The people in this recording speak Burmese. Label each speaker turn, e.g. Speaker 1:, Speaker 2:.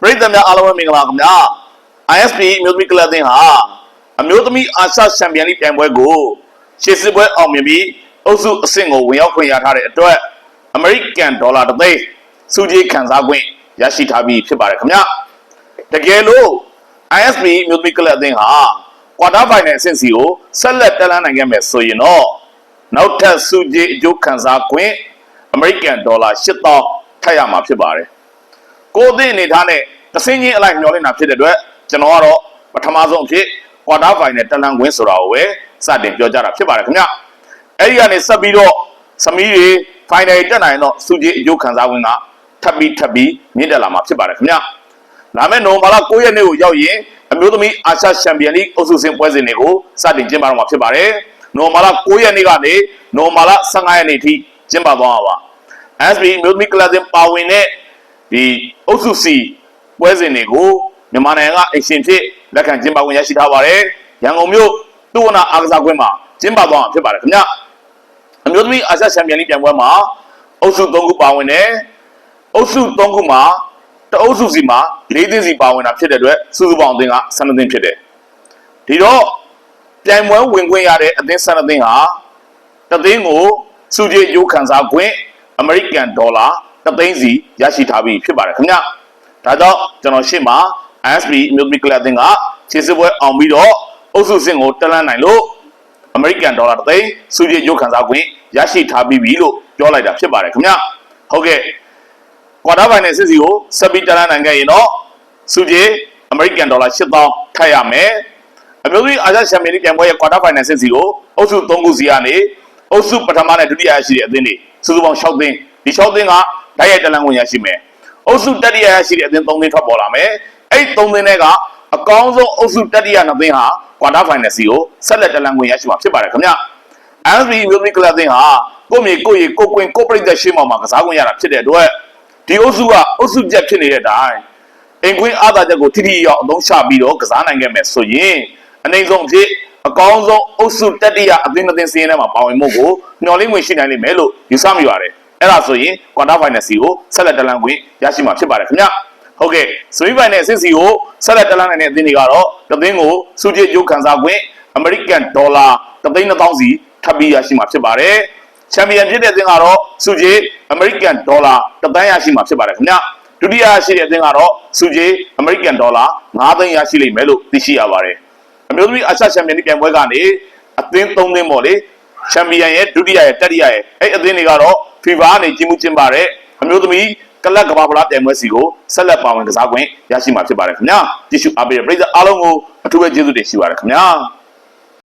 Speaker 1: ပရိသတ်များအားလုံးပဲမင်္ဂလာခင်ဗျာ ISP အမျိုးသမီးကလပ်အသင်းဟာအမျိုးသမီးအာရှချန်ပီယံလိပြိုင်ပွဲကိုရှေ့စစ်ပွဲအောင်မြင်ပြီးအုပ်စုအဆင့်ကိုဝင်ရောက်ခွင့်ရထားတဲ့အတွက်အမေရိကန်ဒေါ်လာတစ်သိန်းစုကြည်ခံစားခွင့်ရရှိထားပြီးဖြစ်ပါတယ်ခင်ဗျာတကယ်လို့ ISP အမျိုးသမီးကလပ်အသင်းဟာကွာတာဖိုင်နယ်အဆင့်စီကိုဆက်လက်တက်လှမ်းနိုင်ခဲ့မယ်ဆိုရင်တော့နောက်ထပ်စုကြည်အကျိုးခံစားခွင့်အမေရိကန်ဒေါ်လာ8000ထပ်ရမှာဖြစ်ပါတယ် ကိုအသည့်အနေထားနဲ့တဆင်းချင်းအလိုက်မျောလင့်တာဖြစ်တဲ့အတွက်ကျွန်တော်ကတော့ပထမဆုံးအဖြစ်ကွာတာဖိုင်နယ်တက်လန်ကွင်းဆိုတာကိုပဲစတင်ပြောကြတာဖြစ်ပါတယ်ခင်ဗျအဲ့ဒီကနေဆက်ပြီးတော့စမီးတွေဖိုင်နယ်တက်နိုင်တော့စုကြည်အကျိုးခံစားခွင့်ကထပ်ပြီးထပ်ပြီးမြင့်တက်လာမှာဖြစ်ပါတယ်ခင်ဗျလာမယ့်နိုဝင်ဘာလ9ရက်နေ့ကိုရောက်ရင်အမျိုးသမီးအာရှချန်ပီယံလိအုပ်စုစဉ်ပွဲစဉ်တွေကိုစတင်ကျင်းပတော့မှာဖြစ်ပါတယ်နိုဝင်ဘာလ9ရက်နေ့ကနေနိုဝင်ဘာလ15ရက်နေ့ထိကျင်းပသွားမှာပါ SB အမျိုးသမီးကလပ်စဉ်ပါဝင်တဲ့ ဒီအုပ်စုစီပွဲစဉ်တွေကိုမြန်မာနိုင်ငံကအရှင်ဖြစ်လက်ခံကျင်းပဝင်ရရှိထားပါတယ်။ရန်ကုန်မြို့တူဝနာအားကစားကွင်းမှာကျင်းပသွားမှာဖြစ်ပါတယ်ခင်ဗျ။အမျိုးသမီးအာရှချန်ပီယံလိပြိုင်ပွဲမှာအုပ်စု၃ခုပါဝင်တယ်။အုပ်စု၃ခုမှာတအုပ်စုစီမှာ၄သင်းစီပါဝင်တာဖြစ်တဲ့အတွက်စုစုပေါင်းအသင်းက12သင်းဖြစ်တယ်။ဒီတော့ပြိုင်ပွဲဝင်ခွင့်ရတဲ့အသင်း12သင်းဟာတသင်းကိုစုကြည်ရိုးခံစားခွင့်အမေရိကန်ဒေါ်လာ တသိန်းစီရရှိထားပြီးဖြစ်ပါတယ်ခင်ဗျ။ဒါကြောင့်ကျွန်တော်ရှေ့မှာ ASB အမျိုးသမီးကလပ်အသင်းကခြေစစ်ပွဲအောင်ပြီးတော့အုပ်စုစင်ကိုတက်လန်းနိုင်လို့အမေရိကန်ဒေါ်လာတသိန်းစုကြည်ရုပ်ခံစားခွင့်ရရှိထားပြီးပြီလို့ပြောလိုက်တာဖြစ်ပါတယ်ခင်ဗျ။ဟုတ်ကဲ့ကွာတာဖိုင်နယ်စစ်စီကိုဆက်ပြီးတက်လန်းနိုင်ခဲ့ရင်တော့စုကြည်အမေရိကန်ဒေါ်လာ8000ထပ်ရမယ်။အမျိုးသမီးအာရှချန်ပီယံလိပြိုင်ပွဲရဲ့ကွာတာဖိုင်နယ်စစ်စီကိုအုပ်စု3ခုစီကနေအုပ်စုပထမနဲ့ဒုတိယရရှိတဲ့အသင်းတွေစုစုပေါင်း6သင်းဒီ6သင်းက ဓာတ်ရိုက်တလန်ဝင်ရရှိမယ်။အုပ်စုတတိယရရှိတဲ့အသင်း3သင်းထွက်ပေါ်လာမယ်။အဲ့3သင်းတွေက အကောင်းဆုံးအုပ်စုတတိယနှစ်သင်းဟာကွာတာဖိုင်နယ်စီကိုဆက်လက်တလန်ဝင်ရရှိမှာဖြစ်ပါတယ်ခင်ဗျ။ ASB မျိုးမီကလပ်သင်းဟာကိုမြေကိုရီကိုကွင်ကိုပရိသတ်ရှင်းပေါ်မှာကစားခွင့်ရတာဖြစ်တဲ့အတွက်ဒီအုပ်စုကအုပ်စုချက်ဖြစ်နေတဲ့အတိုင်းအင်ကွင်းအားသာချက်ကိုထိထိရောက်အသုံးချပြီးတော့ကစားနိုင်ခဲ့မယ်ဆိုရင်အနေဆုံးအဖြစ်အကောင်းဆုံးအုပ်စုတတိယအသင်းအသင်းစီးရင်ထဲမှာပါဝင်မှုကိုမျှော်လင့်ဝင်ရှိနိုင်လိမ့်မယ်လို့ယူဆမိပါတယ် အဲ့ဒါဆိုရင်ကွာတာဖိုင်နယ်စီကိုဆက်လက်တလန်ခွင့်ရရှိမှာဖြစ်ပါတယ်ခင်ဗျဟုတ်ကဲ့စမီဖိုင်နယ်အဆင့်စီကိုဆက်လက်တလန်နိုင်တဲ့အသင်းတွေကတော့တသင်းကိုစုကြည်ရုပ်ခံစားခွင့်အမေရိကန်ဒေါ်လာ3,000စီထပ်ပြီးရရှိမှာဖြစ်ပါတယ်ချန်ပီယံဖြစ်တဲ့အသင်းကတော့စုကြည်အမေရိကန်ဒေါ်လာတသန်းရရှိမှာဖြစ်ပါတယ်ခင်ဗျဒုတိယရှိတဲ့အသင်းကတော့စုကြည်အမေရိကန်ဒေါ်လာ9သိန်းရရှိလိမ့်မယ်လို့သိရှိရပါတယ်အမျိုးသမီးအာရှချန်ပီယံပြိုင်ပွဲကနေအသင်း3သင်းပေါ့လေချန်ပီယံရဲ့ဒုတိယရဲ့တတိယရဲ့အဲ့အသင်းတွေကတော့ FIFA ကနေကြီးမှုကျင်းပတဲ့အမျိုးသမီးကလပ်ကဘာဖလားပြိုင်ပွဲစီကိုဆက်လက်ပါဝင်ကစားခွင့်ရရှိမှာဖြစ်ပါတယ်ခင်ဗျာကြည့်ရှုအားပေးတဲ့ပရိသတ်အားလုံးကိုအထူးပဲကျေးဇူးတင်ရှိပါတယ်ခင်ဗျာ